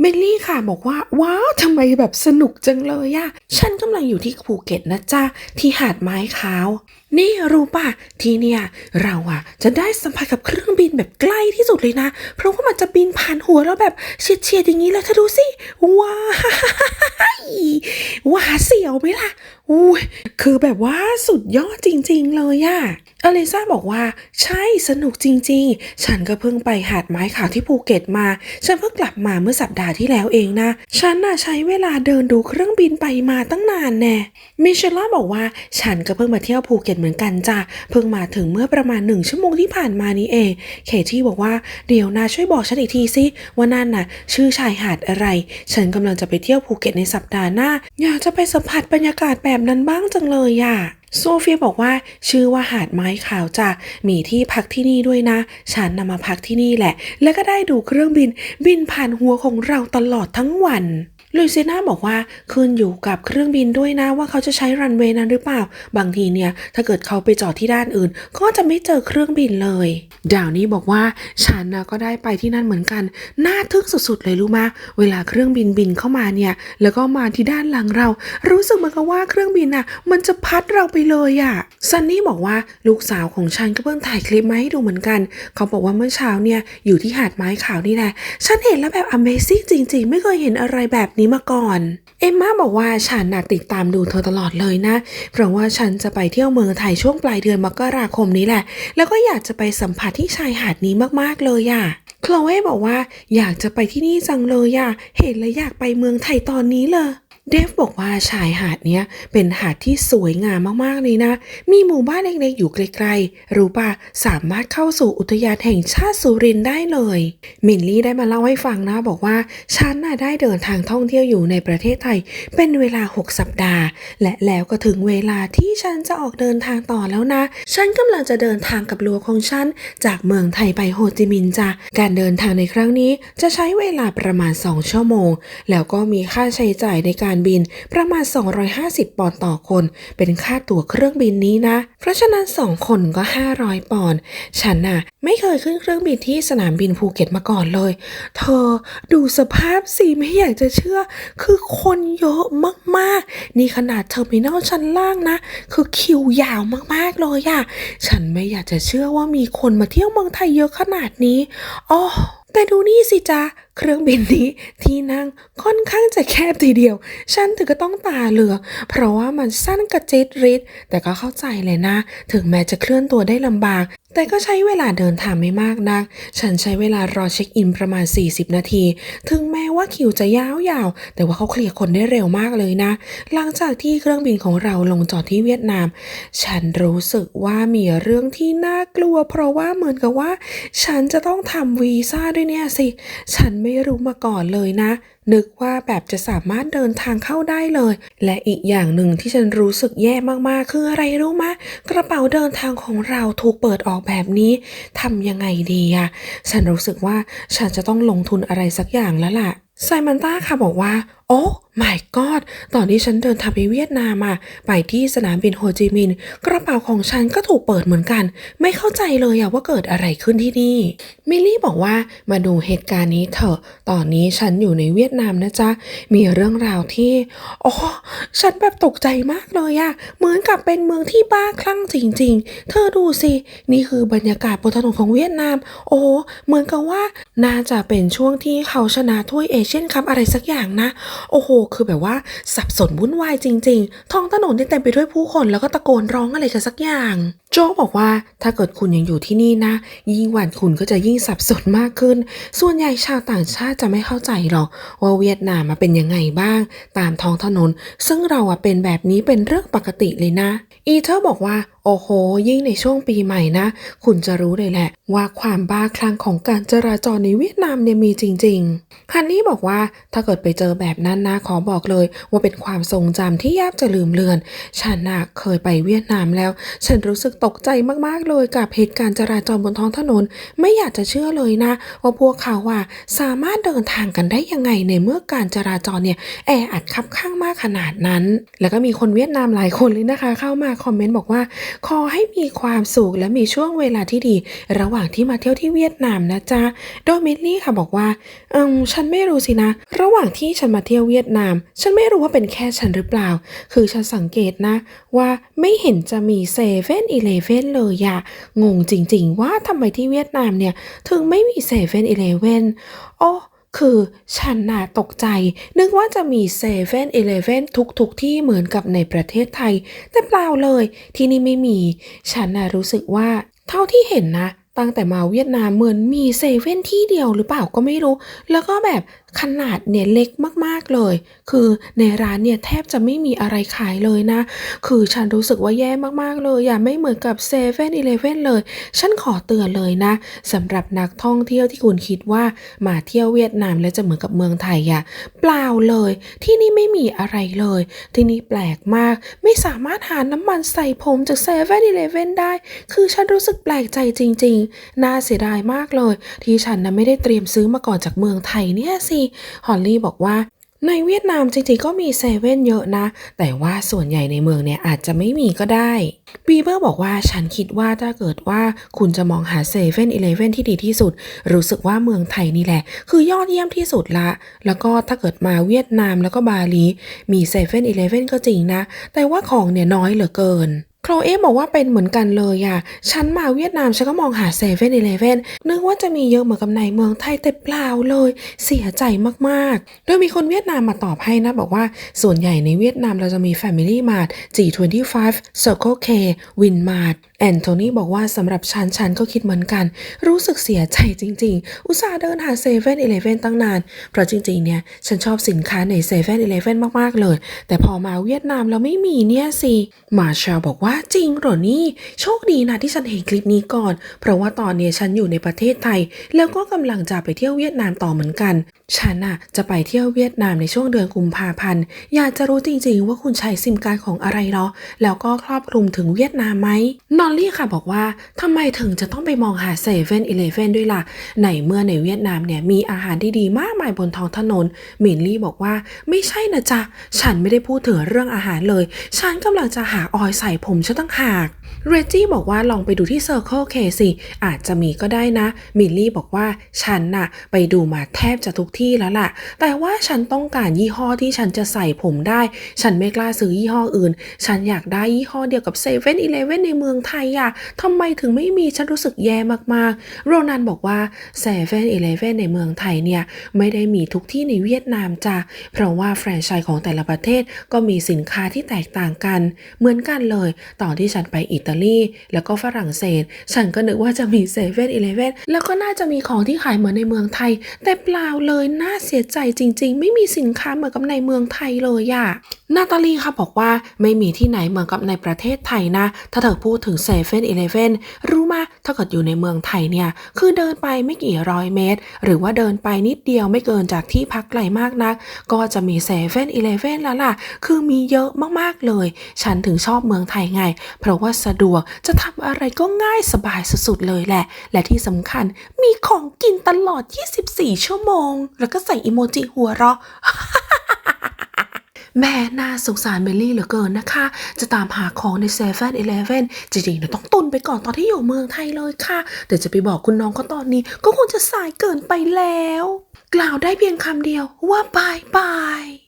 เมลลี่ค่ะบอกว่า ว้าวทำไมแบบสนุกจังเลยอะฉันกำลังอยู่ที่ภูเก็ตนะจ๊ะที่หาดไม้ขาว นี่รู้ป่ะ ที่เนี่ย เราอะจะได้สัมผัสกับเครื่องบินแบบใกล้ที่สุดเลยนะ เพราะว่ามันจะบินผ่านหัวเราแบบเฉียดๆอย่างนี้เลยเธอดูสิ ว้ายว้าเสียวไหมล่ะ อุ้ย คือแบบว่าสุดยอดจริง ๆ เลยอะอลิซาบอกว่า ใช่สนุกจริง ๆ ฉันก็เพิ่งไปหาดไม้ขาวที่ภูเก็ตมา ฉันเพิ่งกลับมาเมื่อสัปดาห์ที่แล้วเองนะ ฉันน่ะใช้เวลาเดินดูเครื่องบินไปมาตั้งนานแน่มิเชลล่าบอกว่า ฉันก็เพิ่งมาเที่ยวภูเก็ตเหมือนกันจ้ะเพิ่งมาถึงเมื่อประมาณหนึ่งชั่วโมงที่ผ่านมานี้เอง เคที่บอกว่าเดี๋ยวนาช่วยบอกฉันอีกทีสิว่านั่นน่ะ ชื่อชายหาดอะไร ฉันกำลังจะไปเที่ยวภูเก็ตในสัปดาห์หน้า อยากจะไปสัมผัสบรรยากาศแบบนั้นบ้างจังเลยอะโซเฟียบอกว่าชื่อว่าหาดไม้ขาวจ้ะมีที่พักที่นี่ด้วยนะ ฉันนำมาพักที่นี่แหละ แล้วก็ได้ดูเครื่องบินบินผ่านหัวของเราตลอดทั้งวัน ลุยเซน่าบอกว่าขึ้นอยู่กับเครื่องบินด้วยนะว่าเขาจะใช้รันเวย์นั้นหรือเปล่า บางทีเนี่ย ถ้าเกิดเขาไปจอดที่ด้านอื่น ก็จะไม่เจอเครื่องบินเลยดาวนี้บอกว่าฉันนะก็ได้ไปที่นั่นเหมือนกัน น่าทึ่งสุดๆเลยรู้มาเวลาเครื่องบินบินเข้ามาเนี่ย แล้วก็มาที่ด้านหลังเรา รู้สึกเหมือนกับว่าเครื่องบินน่ะ มันจะพัดเราไปเลยอะ่ะซันนี่บอกว่าลูกสาวของฉันก็เพิ่งถ่ายคลิปมาให้ดูเหมือนกัน เขาบอกว่าเมื่อเช้าเนี่ยอยู่ที่หาดไม้ขาวนี่แหละฉันเห็นแล้วแบบ Amazing จริง ๆ ไม่เคยเห็นอะไรแบบนี้มาก่อน เอมม่าบอกว่าฉันน่ะติดตามดูเธอตลอดเลยนะ เพราะว่าฉันจะไปเที่ยวเมืองไทยช่วงปลายเดือนมกราคมนี้แหละ แล้วก็อยากจะไปสัมผัสที่ชายหาดนี้มากๆเลยอะคลเอบอกว่าอยากจะไปที่นี่จังเลยอะเห็นแล้วอยากไปเมืองไทยตอนนี้เลย เดฟบอกว่าชายหาดเนี้ยเป็นหาดที่สวยงามมากๆเลยนะ มีหมู่บ้านเล็กๆอยู่ไกลๆ รู้ป่ะ สามารถเข้าสู่อุทยานแห่งชาติสุรินได้เลย มินลี่ได้มาเล่าให้ฟังนะ บอกว่าฉันน่ะได้เดินทางท่องเที่ยวอยู่ในประเทศไทย เป็นเวลา 6 สัปดาห์ และแล้วก็ถึงเวลาที่ฉันจะออกเดินทางต่อแล้วนะ ฉันกำลังจะเดินทางกับลัวของฉัน จากเมืองไทยไปโฮจิมินห์จ้ะ การเดินทางในครั้งนี้จะใช้เวลาประมาณ 2 ชั่วโมง แล้วก็มีค่าใช้จ่ายในการบินประมาณ 250 ปอนด์ต่อคน เป็นค่าตั๋วเครื่องบินนี้นะ เพราะฉะนั้น 2 คนก็ 500 ปอนด์ฉันน่ะไม่เคยขึ้นเครื่องบินที่สนามบินภูเก็ตมาก่อนเลย เธอดูสภาพสิไม่อยากจะเชื่อ คือคนเยอะมากๆ นี่ขนาดเทอร์มินอลชั้นล่างนะ คือคิวยาวมากๆเลยอะฉันไม่อยากจะเชื่อว่ามีคนมาเที่ยวเมืองไทยเยอะขนาดนี้อ๋อแต่ดูนี่สิจ๊ะ เครื่องบินนี้ที่นั่งค่อนข้างจะแคบทีเดียว ฉันถึงก็ต้องตาเหลือ เพราะว่ามันสั้นกระจิตริดแต่ก็เข้าใจเลยนะ ถึงแม้จะเคลื่อนตัวได้ลำบาก แต่ก็ใช้เวลาเดินทางไม่มากนัก ฉันใช้เวลารอเช็คอินประมาณ 40 นาที ถึงแม้ว่าคิวจะยาวๆ แต่ว่าเขาเคลียร์คนได้เร็วมากเลยนะ หลังจากที่เครื่องบินของเราลงจอดที่เวียดนาม ฉันรู้สึกว่ามีเรื่องที่น่ากลัว เพราะว่าเหมือนกับว่า ฉันจะต้องทำวีซ่าด้วยเนี่ยสิ ฉันไม่รู้มาก่อนเลยนะ นึกว่าแบบจะสามารถเดินทางเข้าได้เลย และอีกอย่างหนึ่งที่ฉันรู้สึกแย่มากๆ คืออะไรรู้มะ กระเป๋าเดินทางของเราถูกเปิดออกแบบนี้ทำยังไงดีอะฉันรู้สึกว่าฉันจะต้องลงทุนอะไรสักอย่างแล้วล่ะไซมันต้าค่ะบอกว่า โอ้ my god ตอนที่ฉันเดินทางไปเวียดนามอะไปที่สนามบินโฮจิมินห์กระเป๋าของฉันก็ถูกเปิดเหมือนกัน ไม่เข้าใจเลยอะว่าเกิดอะไรขึ้นที่นี่ มิลลี่บอกว่ามาดูเหตุการณ์นี้เถอะ ตอนนี้ฉันอยู่ในเวียดนามนะจ๊ะ มีเรื่องราวที่อ๋อฉันแบบตกใจมากเลยอะเหมือนกับเป็นเมืองที่บ้าคลั่งจริง ๆ เธอดูสิ นี่คือบรรยากาศบนถนนของเวียดนาม โอ้เหมือนกับว่าน่าจะเป็นช่วงที่เขาชนะถ้วยเอเชียนคัพอะไรสักอย่างนะ โอ้โหคือแบบว่าสับสนวุ่นวายจริง ๆ ท้องถนนเต็มไปด้วยผู้คนแล้วก็ตะโกนร้องอะไรกันสักอย่าง โจบอกว่าถ้าเกิดคุณยังอยู่ที่นี่นะ ยิ่งวันคุณก็จะยิ่งสับสนมากขึ้น ส่วนใหญ่ชาวต่างชาติจะไม่เข้าใจหรอก ว่าเวียดนามมาเป็นยังไงบ้าง ตามท้องถนน ซึ่งเราอะเป็นแบบนี้เป็นเรื่องปกติเลยนะ อีเธอบอกว่า โอ้โห ยิ่งในช่วงปีใหม่นะ คุณจะรู้เลยแหละ ว่าความบ้าคลั่งของการจราจรในเวียดนามเนี่ยมีจริงๆฮันนี่บอกว่าถ้าเกิดไปเจอแบบนั้นนะขอบอกเลย ว่าเป็นความทรงจำที่ยากจะลืมเลือน ฉันน่ะเคยไปเวียดนามแล้ว ฉันรู้สึกตกใจมากๆเลยกับเหตุการณ์จราจรบนท้องถนน ไม่อยากจะเชื่อเลยนะ ว่าพวกเขาอะสามารถเดินทางกันได้ยังไงในเมื่อการจราจรเนี่ยแออัดคับข้างมากขนาดนั้น แล้วก็มีคนเวียดนามหลายคนเลยนะคะ เข้ามาคอมเมนต์บอกว่าขอให้มีความสุขและมีช่วงเวลาที่ดี ระหว่างที่มาเที่ยวที่เวียดนามนะจ๊ะ โดยมิลลี่ค่ะบอกว่าอืมฉันไม่รู้สินะ ระหว่างที่ฉันมาเที่ยวเวียดนาม ฉันไม่รู้ว่าเป็นแค่ฉันหรือเปล่า คือฉันสังเกตนะ ว่าไม่เห็นจะมีเซเว่นอีเลฟเว่นเลยอะงงจริงๆ ว่าทำไมที่เวียดนามเนี่ย ถึงไม่มีเซเว่นอีเลฟเว่นโอ้ คือฉันน่ะตกใจ นึกว่าจะมีเซเว่นอีเลฟเว่นทุกๆที่เหมือนกับในประเทศไทย แต่เปล่าเลย ที่นี่ไม่มี ฉันน่ะรู้สึกว่า เท่าที่เห็นนะตั้งแต่มาเวียดนามเหมือนมีเซเว่นที่เดียวหรือเปล่าก็ไม่รู้ แล้วก็แบบ ขนาดเนี่ยเล็กมากๆเลย คือในร้านเนี่ยแทบจะไม่มีอะไรขายเลยนะ คือฉันรู้สึกว่าแย่มากๆเลยอย่าไม่เหมือนกับเซเว่นอีเลฟเว่นเลย ฉันขอเตือนเลยนะสำหรับนักท่องเที่ยวที่คุณคิดว่ามาเที่ยวเวียดนามแล้วจะเหมือนกับเมืองไทยอะเปล่าเลย ที่นี่ไม่มีอะไรเลย ที่นี่แปลกมาก ไม่สามารถหาน้ำมันใส่ผมจากเซเว่นอีเลฟเว่นได้ คือฉันรู้สึกแปลกใจจริง ๆ น่าเสียดายมากเลย ที่ฉันนะไม่ได้เตรียมซื้อมาก่อนจากเมืองไทยเนี่ยสิฮอลลี่บอกว่าในเวียดนามจริงๆก็มีเซเว่นเยอะนะ แต่ว่าส่วนใหญ่ในเมืองเนี่ยอาจจะไม่มีก็ได้บีเบอร์บอกว่าฉันคิดว่าถ้าเกิดว่าคุณจะมองหาเซเว่นอีเลฟเว่นที่ดีที่สุด รู้สึกว่าเมืองไทยนี่แหละ คือยอดเยี่ยมที่สุดละ แล้วก็ถ้าเกิดมาเวียดนามแล้วก็บาหลี มีเซเว่นอีเลฟเว่นก็จริงนะ แต่ว่าของเนี่ยน้อยเหลือเกิน โคลเอบอกว่าเป็นเหมือนกันเลยอะฉันมาเวียดนามฉันก็มองหาเซเว่นอีเลฟเว่นนึกว่าจะมีเยอะเหมือนกับในเมืองไทยแต่เปล่าเลย เสียใจมากๆ โดยมีคนเวียดนามมาตอบให้นะ บอกว่าส่วนใหญ่ในเวียดนามเราจะมี Family Mart G25 Circle K Winmart อนโทนีบอกว่าสำหรับฉันฉันก็คิดเหมือนกัน รู้สึกเสียใจจริง ๆ อุตส่าห์เดินหาเซเว่นอีเลฟเว่นตั้งนาน เพราะจริงๆเนี่ยฉันชอบสินค้าในเซเว่นอีเลฟเว่นมากๆเลย แต่พอมาเวียดนามแล้วไม่มีเนี่ยสิมาเชลบอกว่าจริงเหรอนี่ โชคดีนะที่ฉันเห็นคลิปนี้ก่อน เพราะว่าตอนนี้ฉันอยู่ในประเทศไทย แล้วก็กำลังจะไปเที่ยวเวียดนามต่อเหมือนกันฉันน่ะจะไปเที่ยวเวียดนามในช่วงเดือนกุมภาพันธ์ อยากจะรู้จริงๆว่าคุณใช้ซิมการ์ดของอะไรเหรอแล้วก็ครอบคลุมถึงเวียดนามไหมนอลลี่ค่ะบอกว่าทำไมถึงจะต้องไปมองหาเซเว่นอีเลฟเว่นด้วยล่ะในเมื่อในเวียดนามเนี่ยมีอาหารที่ดีมากมายบนท้องถนนมินลี่บอกว่าไม่ใช่นะจ๊ะ ฉันไม่ได้พูดถึงเรื่องอาหารเลย ฉันกำลังจะหาออยใส่ผมฉันตั้งหากเรจี้บอกว่าลองไปดูที่ Circle K สิ อาจจะมีก็ได้นะ มิลลี่บอกว่าฉันน่ะ ไปดูมาแทบจะทุกที่แล้วล่ะ แต่ว่าฉันต้องการยี่ห้อที่ฉันจะใส่ผมได้ ฉันไม่กล้าซื้อยี่ห้ออื่น ฉันอยากได้ยี่ห้อเดียวกับ7 e เ e ่ e อในเมืองไทยอะทำไมถึงไม่มีฉันรู้สึกแย่มากๆ โรนันบอกว่า7 e เ e ่ e อในเมืองไทยเนี่ย ไม่ได้มีทุกที่ในเวียดนามจ้ะเพราะว่าแฟรนไชส์ของแต่ละประเทศก็มีสินค้าที่แตกต่างกัน เหมือนกันเลย ตอนที่ฉันไปอิตาลี แล้วก็ฝรั่งเศส ฉันก็นึกว่าจะมีเซเว่นอีเลฟเว่นแล้วก็น่าจะมีของที่ขายเหมือนในเมืองไทย แต่เปล่าเลยน่าเสียใจจริง ๆ ไม่มีสินค้าเหมือนกับในเมืองไทยเลยอะนาตาลีค่ะบอกว่าไม่มีที่ไหนเหมือนกับในประเทศไทยนะ ถ้าเธอพูดถึงเซเว่นอีเลฟเว่นรู้มาถ้าเกิดอยู่ในเมืองไทยเนี่ย คือเดินไปไม่กี่ร้อยเมตร หรือว่าเดินไปนิดเดียวไม่เกินจากที่พักไกลมากนัก ก็จะมีเซเว่นอีเลฟเว่นแล้วล่ะ คือมีเยอะมากๆเลย ฉันถึงชอบเมืองไทยไง เพราะว่าสะดวกจะทำอะไรก็ง่ายสบายสุดๆเลยแหละ และที่สำคัญมีของกินตลอด 24 ชั่วโมง แล้วก็ใส่อิโมจิหัวเราะ แม่น่าสงสารเบลลี่เหลือเกินนะคะ จะตามหาของในเซเ e ่ e อจริงๆเนี่ยต้องตุนไปก่อนตอนที่อยู่เมืองไทยเลยค่ะแต่จะไปบอกคุณน้องเขาตอนนี้ ก็คงจะสายเกินไปแล้ว กล่าวได้เพียงคำเดียวว่าบายบาย